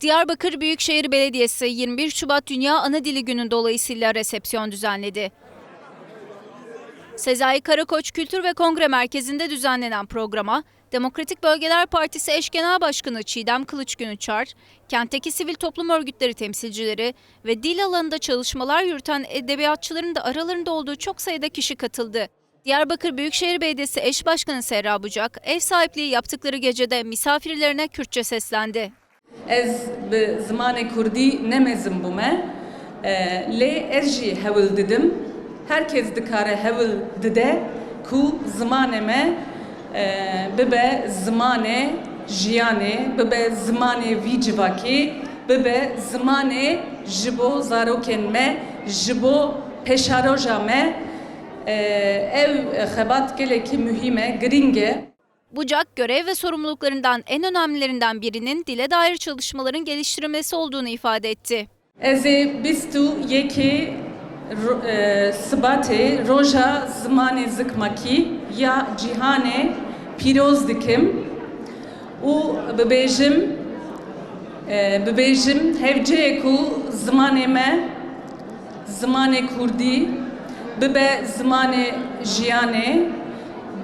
Diyarbakır Büyükşehir Belediyesi 21 Şubat Dünya Ana Dili Günü dolayısıyla resepsiyon düzenledi. Sezai Karakoç Kültür ve Kongre Merkezi'nde düzenlenen programa Demokratik Bölgeler Partisi Eş Genel Başkanı Çiğdem Kılıçgün Uçar, kentteki sivil toplum örgütleri temsilcileri ve dil alanında çalışmalar yürüten edebiyatçıların da aralarında olduğu çok sayıda kişi katıldı. Diyarbakır Büyükşehir Belediyesi Eş Başkanı Serra Bucak, ev sahipliği yaptıkları gecede misafirlerine Kürtçe seslendi. Ez bi zimanê Kurdî nemezim bûme. E, Lê ez jî hewil didim. Herkes dikare hewil dide ku zimanê me e, bibe zimanê jiyanê, bibe zimanê vî civakê, bibe zimanê ji bo zarokên me, ji bo peşaroja me. Ev xebat gelekî mühim e, giring e. Bucak görev ve sorumluluklarından en önemlilerinden birinin dile dair çalışmaların geliştirilmesi olduğunu ifade etti. Ez ê bîst û yekê ro- e, Sibatê roja zimanê zikmakî ya cîhanê pîroz dikim û bibêjim e, bibêjim hevceyê ku zimanê me zimanê Kurdî bibe zimanê jiyanê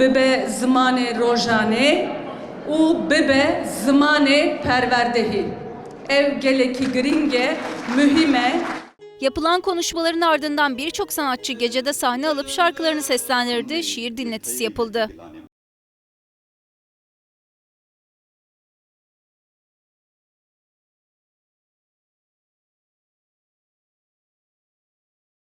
bibe zimanê rojanê û bibe zimanê perwerdehî ev gelekî giring e mühim e Yapılan konuşmaların ardından birçok sanatçı gecede sahne alıp şarkılarını seslendirdi, şiir dinletisi yapıldı.